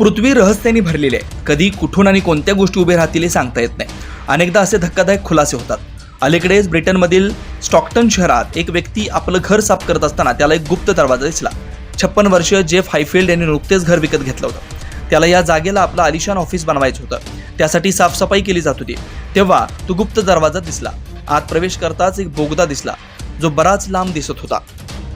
पृथ्वी रहस्याने भरलेली आहे. कधी कुठून आणि कोणत्या गोष्टी उभे राहतील हे सांगता येत नाही. अनेकदा असे धक्कादायक खुलासे होतात. अलीकडेच ब्रिटनमधील स्टॉक्टन शहरात एक व्यक्ती आपलं घर साफ करत असताना त्याला एक गुप्त दरवाजा दिसला. छप्पन वर्षीय जेफ हायफिल्ड यांनी नुकतेच घर विकत घेतलं होतं. त्याला या जागेला आपलं आलिशान ऑफिस बनवायचं होतं. त्यासाठी साफसफाई केली जात होती. तेव्हा तो गुप्त दरवाजा दिसला. आत प्रवेश करताच एक बोगदा दिसला. जो बराच लांब दिसत होता.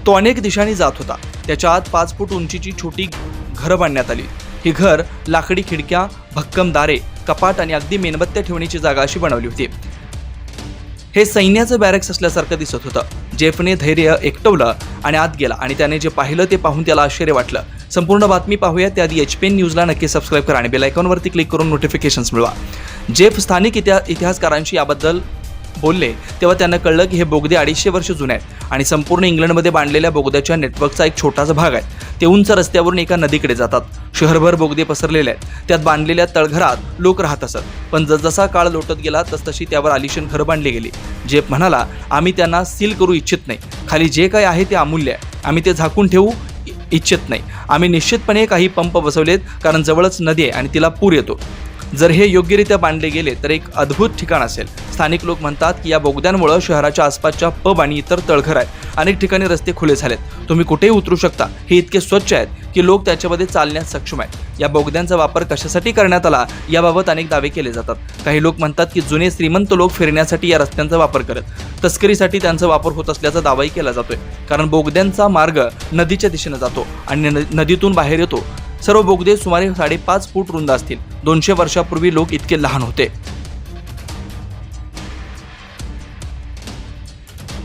तो अनेक दिशांनी जात होता. त्याच्या आत पाच फूट उंचीची छोटी घरं बांधण्यात आली. ही घर लाकडी खिडक्या भक्कम दारे कपाट आणि अगदी मेणबत्त्या ठेवण्याची जागा अशी बनवली होती. हे सैन्याचं बॅरेक्स असल्यासारखं दिसत होतं. जेफने धैर्य एकटवलं आणि आत गेला आणि त्याने जे पाहिलं ते पाहून त्याला आश्चर्य वाटलं. संपूर्ण बातमी पाहूया. त्याआधी एच पी एन न्यूजला नक्की सबस्क्राईब करा आणि बेलायकॉनवरती क्लिक करून नोटिफिकेशन्स मिळवा. जेफ स्थानिक इतिहा इतिहासकारांशी याबद्दल बोलले तेव्हा त्यांना कळलं की हे बोगदे अडीचशे वर्ष जुने आहेत आणि संपूर्ण इंग्लंडमध्ये बांधलेल्या बोगद्याच्या नेटवर्कचा एक छोटासा भाग आहे. ते उंच रस्त्यावरून एका नदीकडे जातात. शहरभर बोगदे पसरलेले आहेत. त्यात बांधलेल्या तळघरात लोक राहत असत. पण जसजसा काळ लोटत गेला तसतशी त्यावर आलिशान घरं बांधली गेली जेप म्हणाला आम्ही त्यांना सील करू इच्छित नाही. खाली जे काही आहे ते अमूल्य आहे. आम्ही ते झाकून ठेवू इ- इच्छित नाही. आम्ही निश्चितपणे काही पंप बसवलेत कारण जवळच नदी आहे आणि तिला पूर येतो. जर हे योग्यरित्या बांधले गेले तर एक अद्भुत ठिकाण असेल. स्थानिक लोक म्हणतात की या बोगद्यांमुळे शहराच्या आसपासच्या पब आणि इतर तळघर आहेत. अनेक ठिकाणी रस्ते खुले झालेत. तुम्ही कुठेही उतरू शकता. हे इतके स्वच्छ आहेत की लोक त्याच्यामध्ये चालण्यास सक्षम आहेत. या बोगद्यांचा वापर कशासाठी करण्यात आला याबाबत अनेक दावे केले जातात. काही लोक म्हणतात की जुने श्रीमंत लोक फिरण्यासाठी या रस्त्यांचा वापर करत. तस्करीसाठी त्यांचा वापर होत असल्याचा दावाही केला जातोय. कारण बोगद्यांचा मार्ग नदीच्या दिशेने जातो आणि न- नदीतून बाहेर येतो. सर्व बोगदे सुमारे साडेपाच फूट रुंद असतील. दोनशे वर्षापूर्वी लोक इतके लहान होते.